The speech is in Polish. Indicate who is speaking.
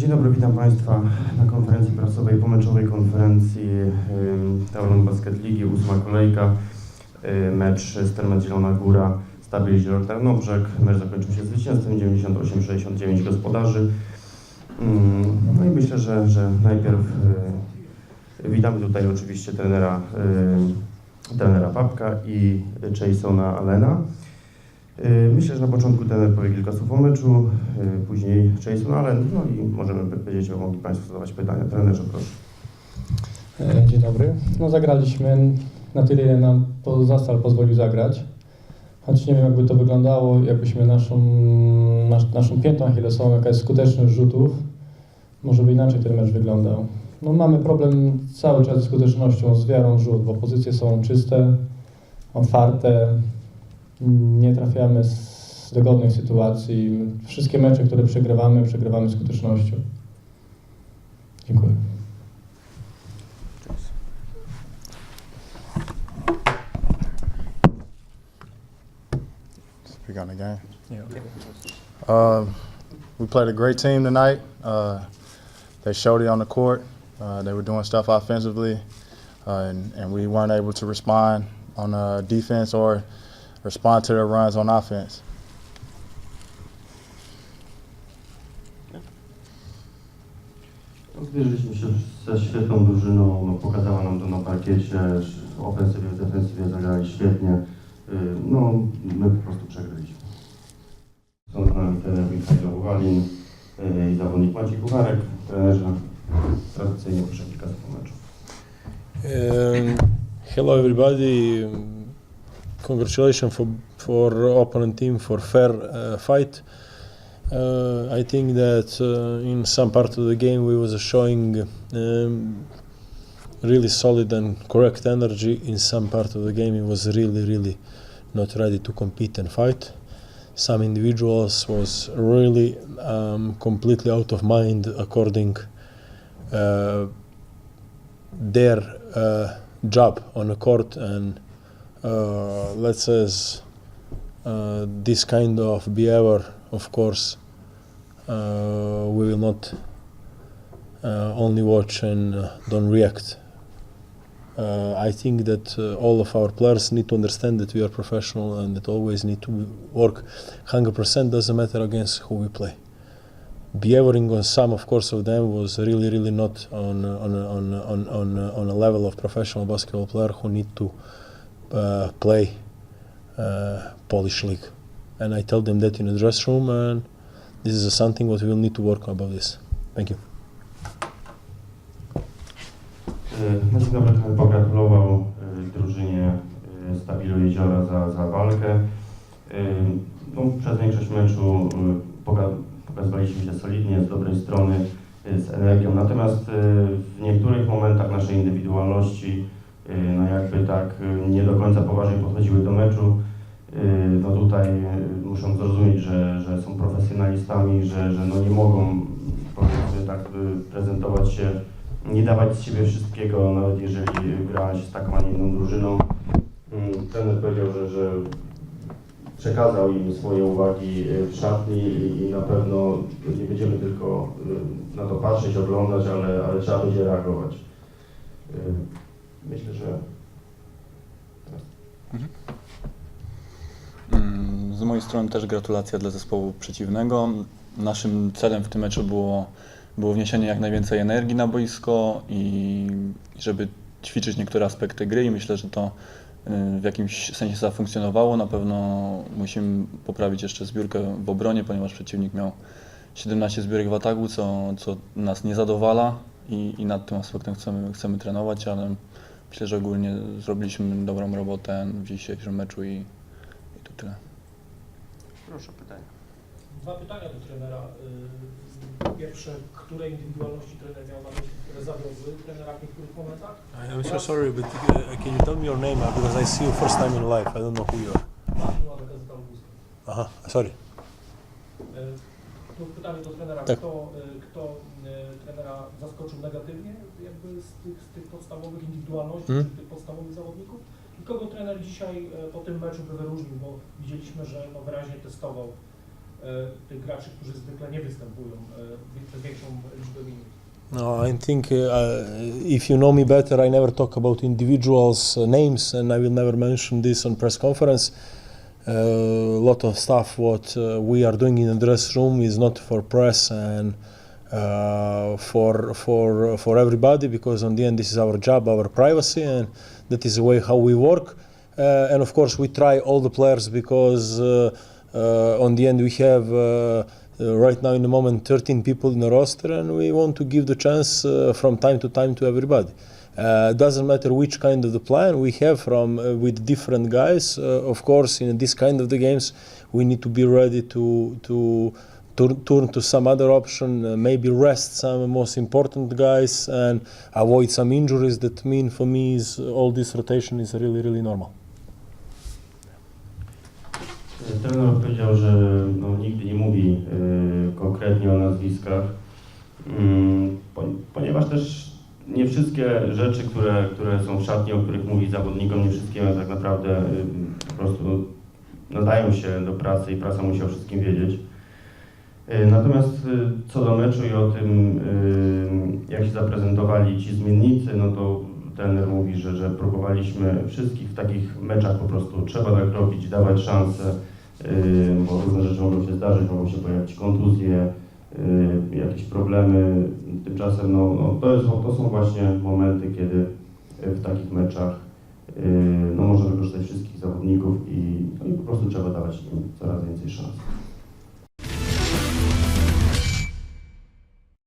Speaker 1: Dzień dobry, witam Państwa na konferencji prasowej, pomeczowej konferencji Tauron Basket Ligi, ósma kolejka, y, mecz Stermet Zielona Góra, Stabil Tarnobrzeg. Mecz zakończył się zwycięstwem 98-69 gospodarzy. Ym, No i myślę, że, że najpierw y, witamy tutaj oczywiście trenera, y, trenera Papka i Jasona Allena. Y, Myślę, że na początku trener powie kilka słów o meczu, y, później Jason Allen, no i możemy będziecie mogli Państwo zadawać pytania. Trenerze, proszę.
Speaker 2: E, Dzień dobry. No zagraliśmy na tyle, ile nam zastal pozwolił zagrać. Choć nie wiem, jakby to wyglądało, jakbyśmy naszą, nasz, naszą piętą achillesową, jaka jest skuteczność rzutów, może by inaczej ten mecz wyglądał. No mamy problem cały czas ze skutecznością, z wiarą rzut, bo pozycje są czyste, otwarte, nie trafiamy z dogodnych sytuacji. Wszystkie mecze, które przegrywamy, przegrywamy skutecznością. Dziękuję.
Speaker 3: Speak on the game. Uh, we played a great team tonight. Uh, they showed it on the court. Uh, they were doing stuff offensively, uh, and, and we weren't able to respond on uh, defense or respond to their runs on offense.
Speaker 1: Zmierzyliśmy się ze świetną drużyną, no, pokazała nam to na parkiecie, w ofensywie, w defensywie zagrali świetnie. Y, No, my po prostu przegraliśmy. Są z nami trener Michał Uwalin y, i zawodnik Maciej Kucharek. Trenerze, tradycyjnie proszę kilka słów o meczu.
Speaker 4: Um, hello, everybody. Congratulations for for opponent team for fair uh, fight. Uh, I think that uh, in some part of the game we was showing um, really solid and correct energy. In some part of the game it was really, really not ready to compete and fight. Some individuals was really um, completely out of mind according uh, their uh, job on the court and uh, let's say uh, this kind of behavior of course uh, we will not uh, only watch and uh, don't react. Uh, I think that all of our players need to understand that we are professional and that always need to work 100% doesn't matter against who we play. Behaving on some, of course, of them was really, really not on on on on on, on a level of professional basketball player who need to uh, play uh, Polish league. And I tell them that in the dress room, and this is something what we will need to work about this. Thank you.
Speaker 1: Y, Na dzień pogratulował y, drużynie y, Stabilu Jeziora za, za walkę. No, przez większość meczu poka- pokazywaliśmy się solidnie, z dobrej strony, z energią. Natomiast w niektórych momentach naszej indywidualności, no jakby tak y, nie do końca poważnie podchodziły do meczu. Y, No tutaj y, muszą zrozumieć, że, że są profesjonalistami, że, że no nie mogą powiedzmy tak y, prezentować się nie dawać z siebie wszystkiego, nawet jeżeli gra się z taką, a nie inną drużyną. Mm, Trener powiedział, że, że przekazał im swoje uwagi y, w szatni i, na pewno nie będziemy tylko y, na to patrzeć, oglądać, ale, ale trzeba będzie reagować. Myślę, że
Speaker 5: Mm, Z mojej strony też gratulacja dla zespołu przeciwnego. Naszym celem w tym meczu było, było wniesienie jak najwięcej energii na boisko i żeby ćwiczyć niektóre aspekty gry i myślę, że to y, w jakimś sensie zafunkcjonowało. Na pewno musimy poprawić jeszcze zbiórkę w obronie, ponieważ przeciwnik miał 17 zbiórek w ataku, co, co nas nie zadowala i, i nad tym aspektem chcemy, chcemy trenować, ale myślę, że ogólnie zrobiliśmy dobrą robotę w dzisiejszym meczu i, i to tyle.
Speaker 1: proszę pytania.
Speaker 6: Dwa pytania do trenera. Y, Pierwsze, które indywidualności trener miał na myśli, które zawiodły trenera w niektórych momentach?
Speaker 4: I'm so sorry, but uh, can you tell me your name uh, because I see you first time in life. I don't know who you are.
Speaker 6: Martin Gazeta.
Speaker 4: Aha, sorry.
Speaker 6: Tu pytanie do trenera.
Speaker 4: Tak.
Speaker 6: Kto, y, kto y, trenera zaskoczył negatywnie jakby z tych, z tych podstawowych indywidualności,
Speaker 4: Mhm.
Speaker 6: czy tych podstawowych zawodników? I kogo trener dzisiaj y, po tym meczu by wyróżnił, bo widzieliśmy, że no wyraźnie testował tych graczy, którzy zwykle nie występują przez większą liczbę minut?
Speaker 4: No, I think uh, if you know me better, I never talk about individuals' names, and I will never mention this on press conference. A lot of stuff what uh, we are doing in the dress room is not for press and uh, for for for everybody because on the end this is our job, our privacy, and that is the way how we work. Uh, and of course, we try all the players because uh, uh, on the end we have. Uh, uh, right now, in the moment, 13 people in the roster, and we want to give the chance uh, from time to time to everybody. Uh, doesn't matter which kind of the plan we have from uh, with different guys. Uh, of course, in this kind of the games, we need to be ready to to turn to some other option, uh, maybe rest some most important guys and avoid some injuries. That mean for me is all this rotation is really really normal.
Speaker 1: Trener powiedział, że no, nigdy nie mówi y, konkretnie o nazwiskach, mm, po, ponieważ też nie wszystkie rzeczy, które, które są w szatni, o których mówi zawodnikom, nie wszystkie tak naprawdę po prostu nadają się do pracy i praca musi o wszystkim wiedzieć. Y, Natomiast y, co do meczu i o tym, jak się zaprezentowali ci zmiennicy, no to trener mówi, że, że próbowaliśmy wszystkich w takich meczach po prostu trzeba tak robić, dawać szansę, bo różne rzeczy mogą się zdarzyć, mogą się pojawić kontuzje, jakieś problemy. Tymczasem no, no, to, jest, to są właśnie momenty, kiedy w takich meczach y, no, można wykorzystać wszystkich zawodników i, no, i po prostu trzeba dawać im coraz więcej szans.